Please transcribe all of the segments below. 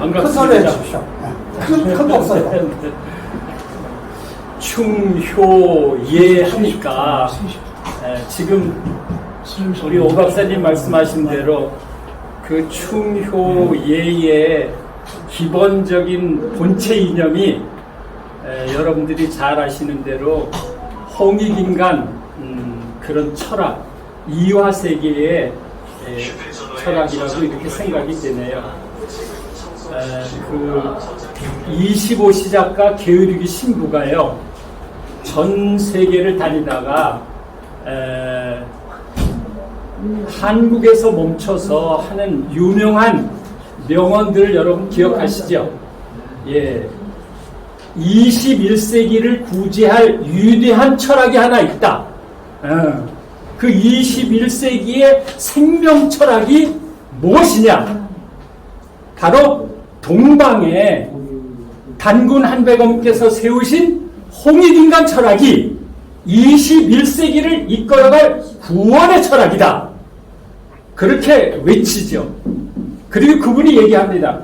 큰 소리 해주십시오. 큰, 큰 목소리로. 충효예 하니까 에, 지금 우리 오 박사님 말씀하신 대로 그 충효예의 기본적인 본체 이념이 에, 여러분들이 잘 아시는 대로 홍익인간 음, 그런 철학 이화 세계의 에, 철학이라고 이렇게 생각이 되네요. 에, 그 25시작가 게으르기 신부가요 전 세계를 다니다가 에, 한국에서 멈춰서 하는 유명한 명언들을 여러분 기억하시죠? 예. 21세기를 구제할 위대한 철학이 하나 있다. 어, 그 21세기의 생명 철학이 무엇이냐? 바로 동방에 단군 한백엄께서 세우신 홍익인간 철학이 21세기를 이끌어갈 구원의 철학이다. 그렇게 외치죠. 그리고 그분이 얘기합니다.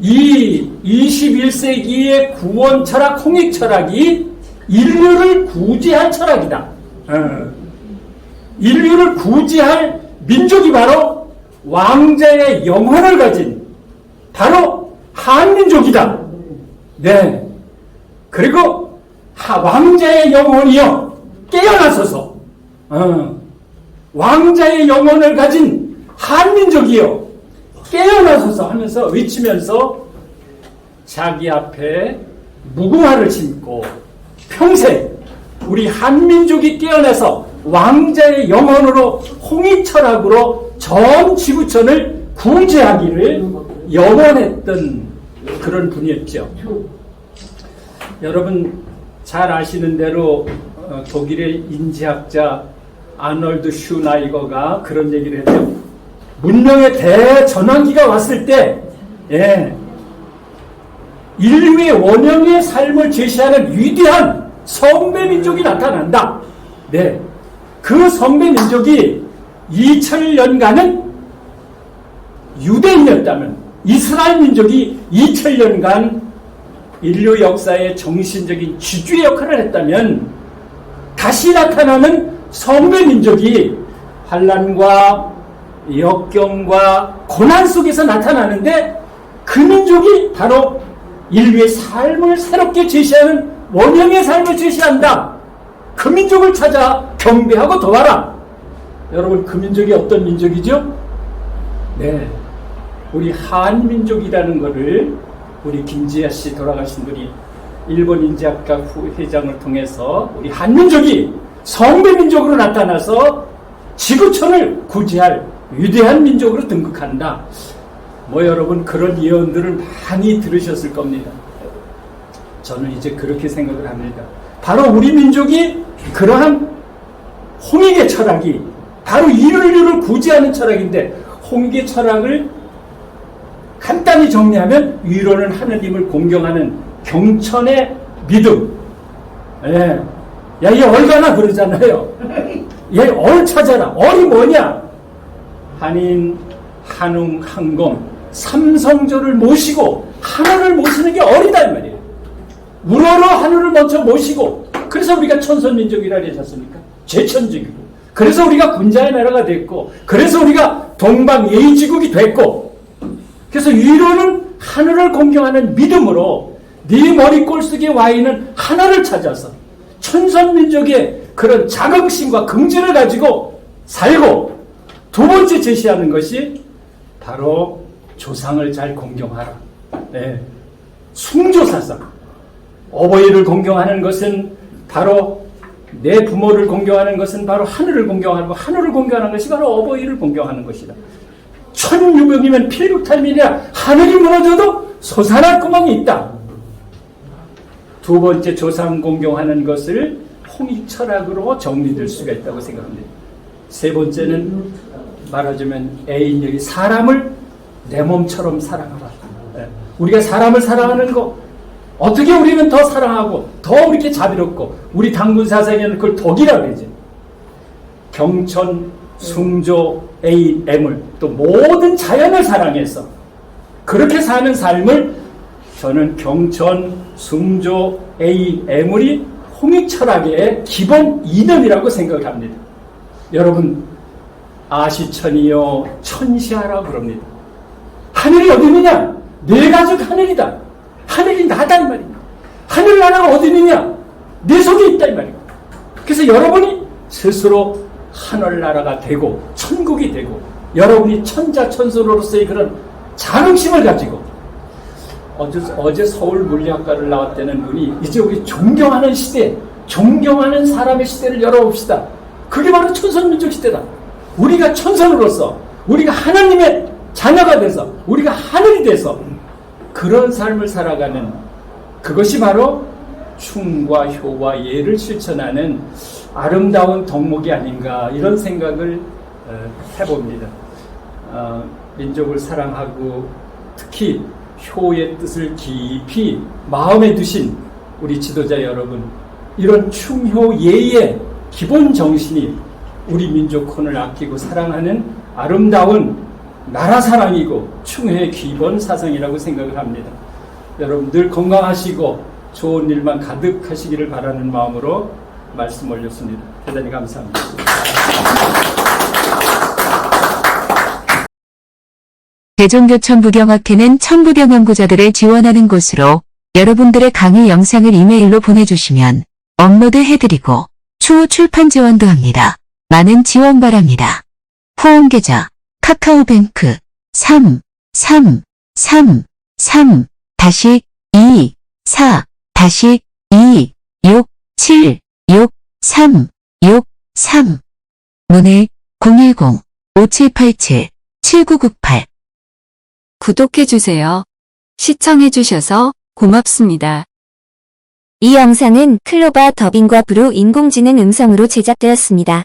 이 21세기의 구원 철학, 홍익 철학이 인류를 구제할 철학이다. 어. 인류를 구제할 민족이 바로 왕자의 영혼을 가진 바로 한민족이다. 네. 그리고 하- 왕자의 영혼이요 깨어나서서 어, 왕자의 영혼을 가진 한민족이요 깨어나서서 하면서 외치면서 자기 앞에 무궁화를 심고 평생 우리 한민족이 깨어나서 왕자의 영혼으로 홍익철학으로 전 지구촌을 구제하기를 염원했던 그런 분이었죠. 여러분 잘 아시는 대로 어, 독일의 인지학자 아놀드 슈나이거가 그런 얘기를 했죠. 문명의 대전환기가 왔을 때, 예, 인류의 원형의 삶을 제시하는 위대한 선배 민족이 나타난다. 네. 그 선배 민족이 2000년간은 유대인이었다면 이스라엘 민족이 2000년간 인류 역사의 정신적인 지주의 역할을 했다면 다시 나타나는 선배 민족이 환란과 역경과 고난 속에서 나타나는데 그 민족이 바로 인류의 삶을 새롭게 제시하는 원형의 삶을 제시한다. 그 민족을 찾아 경배하고 도와라. 여러분 그 민족이 어떤 민족이죠? 네, 우리 한민족이라는 것을 우리 김지아 씨 돌아가신 분이 일본 인지학과 후 회장을 통해서 우리 한민족이 성배 민족으로 나타나서 지구촌을 구제할 위대한 민족으로 등극한다. 뭐 여러분 그런 예언들을 많이 들으셨을 겁니다. 저는 이제 그렇게 생각을 합니다. 바로 우리 민족이 그러한 홍익의 철학이 바로 인류를 구제하는 철학인데 홍익의 철학을 간단히 정리하면 위로는 하느님을 공경하는 경천의 믿음. 예. 야, 얘 얼가나 그러잖아요. 얘얼 찾아라. 얼이 뭐냐? 한인, 한웅, 항공, 삼성조를 모시고 하늘을 모시는 게 어리다 이 말이에요. 우러러 하늘을 먼저 모시고 그래서 우리가 천선민족이라 그러지 않습니까? 제천적이고 그래서 우리가 군자의 나라가 됐고 그래서 우리가 동방 예의지국이 됐고 그래서 위로는 하늘을 공경하는 믿음으로 네 머리꼴 속에 와 있는 하나를 찾아서 천선민족의 그런 자긍심과 긍지를 가지고 살고 두 번째 제시하는 것이 바로 조상을 잘 공경하라. 네. 숭조사상. 어버이를 공경하는 것은 바로 내 부모를 공경하는 것은 바로 하늘을 공경하고 하늘을 공경하는 것이 바로 어버이를 공경하는 것이다. 천유명이면 필국탈민이야 하늘이 무너져도 솟아날 구멍이 있다. 두 번째 조상 공경하는 것을 홍익철학으로 정리될 수가 있다고 생각합니다. 세 번째는 말하자면 애인력이 사람을 내 몸처럼 사랑하라. 예. 우리가 사람을 사랑하는 거 어떻게 우리는 더 사랑하고 더 이렇게 자비롭고 우리 당군 사상에는 그걸 덕이라 그러지. 경천, 숭조, A, M을 또 모든 자연을 사랑해서 그렇게 사는 삶을 저는 경천, 숭조, A, 애물이 홍익 철학의 기본 이념이라고 생각합니다. 여러분 아시천이요 천시하라 그럽니다. 하늘이 어디 있느냐? 내 가족 하늘이다. 하늘이 나다 이 말입니다. 하늘 나라가 어디 있느냐? 내 속에 있다 이 말입니다. 그래서 여러분이 스스로 하늘 나라가 되고 천국이 되고 여러분이 천자천소로서의 그런 자긍심을 가지고 어제, 어제 서울 물리학과를 나왔다는 분이 이제 우리 존경하는 시대, 존경하는 사람의 시대를 열어봅시다. 그게 바로 천선민족 시대다. 우리가 천선으로서 우리가 하나님의 자녀가 돼서 우리가 하늘이 돼서 그런 삶을 살아가는 그것이 바로 충과 효와 예를 실천하는 아름다운 덕목이 아닌가 이런 생각을 어, 해봅니다. 어, 민족을 사랑하고 특히 효의 뜻을 깊이 마음에 두신 우리 지도자 여러분 이런 충효 예의 기본 정신이 우리 민족 혼을 아끼고 사랑하는 아름다운 나라 사랑이고 충효의 기본 사상이라고 생각을 합니다. 여러분 늘 건강하시고 좋은 일만 가득하시기를 바라는 마음으로 말씀 올렸습니다. 대단히 감사합니다. 대종교천부경학회는 천부경 연구자들을 지원하는 곳으로 여러분들의 강의 영상을 이메일로 보내주시면 업로드 해드리고 추후 출판 지원도 합니다. 많은 지원 바랍니다. 후원계좌 카카오뱅크 3 3 3 3 다시 2 4 다시 2 6 7 6 3 6 3 문의 010 5787 7998 구독해주세요. 시청해주셔서 고맙습니다. 이 영상은 클로바 더빙과 브루 인공지능 음성으로 제작되었습니다.